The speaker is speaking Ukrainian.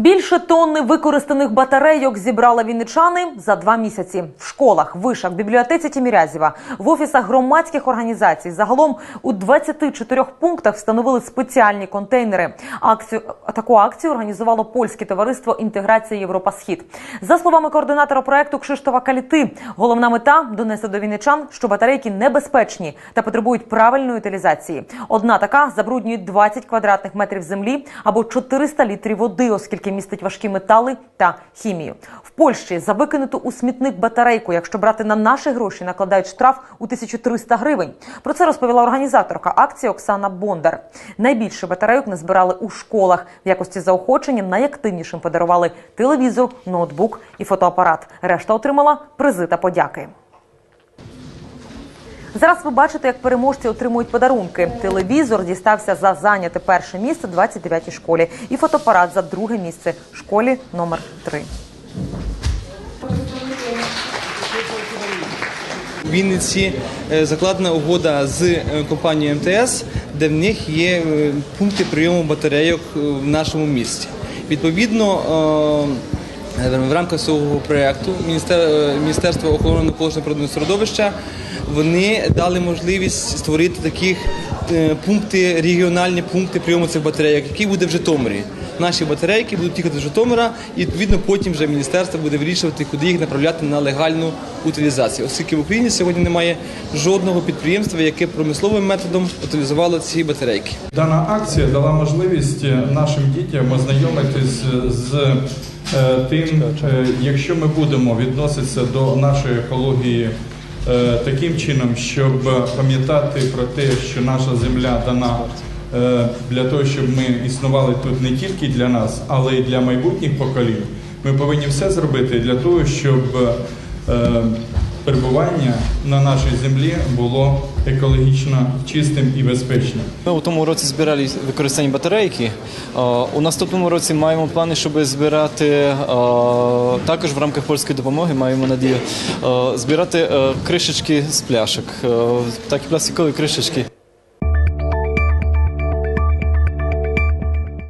Більше тонни використаних батарейок зібрали вінничани за два місяці в школах, вишах, бібліотеці Тімірязєва, в офісах громадських організацій. Загалом у 24 пунктах встановили спеціальні контейнери. Акцію таку акцію організувало польське товариство інтеграції Європа Схід. За словами координатора проекту Кшиштофа Каліти, головна мета донести до вінничан, що батарейки небезпечні та потребують правильної утилізації. Одна така забруднює 20 квадратних метрів землі або 400 літрів води, оскільки містить важкі метали та хімію. В Польщі за викинуту у смітник батарейку, якщо брати на наші гроші, накладають штраф у 1300 гривень. Про це розповіла організаторка акції Оксана Бондар. Найбільше батарейок назбирали у школах. В якості заохочення найактивнішим подарували телевізор, ноутбук і фотоапарат. Решта отримала призи та подяки. Зараз ви бачите, як переможці отримують подарунки. Телевізор дістався за зайняте перше місце 29-й школі і фотоапарат за друге місце школі номер 3. В Вінниці е, закладена угода з е, компанією МТС, де в них є е, пункти прийому батарейок е, в нашому місті. Відповідно, в рамках цього проєкту Міністер- Міністерство охорони навколишнього природного середовища вони дали можливість створити таких е, пункти, регіональні пункти прийому цих батарейок, які буде в Житомирі. Наші батарейки будуть їхати з Житомира, і відповідно потім вже міністерство буде вирішувати, куди їх направляти на легальну утилізацію. Оскільки в Україні сьогодні немає жодного підприємства, яке промисловим методом утилізувало ці батарейки. Дана акція дала можливість е, нашим дітям ознайомитись з е, тим, якщо ми будемо відноситися до нашої екології таким чином, щоб пам'ятати про те, що наша земля дана е, для того, щоб ми існували тут не тільки для нас, але й для майбутніх поколінь. Ми повинні все зробити для того, щоб е, перебування на нашій землі було екологічно чистим і безпечним. Ми у тому році збирали використані батарейки. У наступному році маємо плани, щоб збирати також в рамках польської допомоги, маємо надію збирати е, кришечки з пляшок, е, такі пластикові кришечки.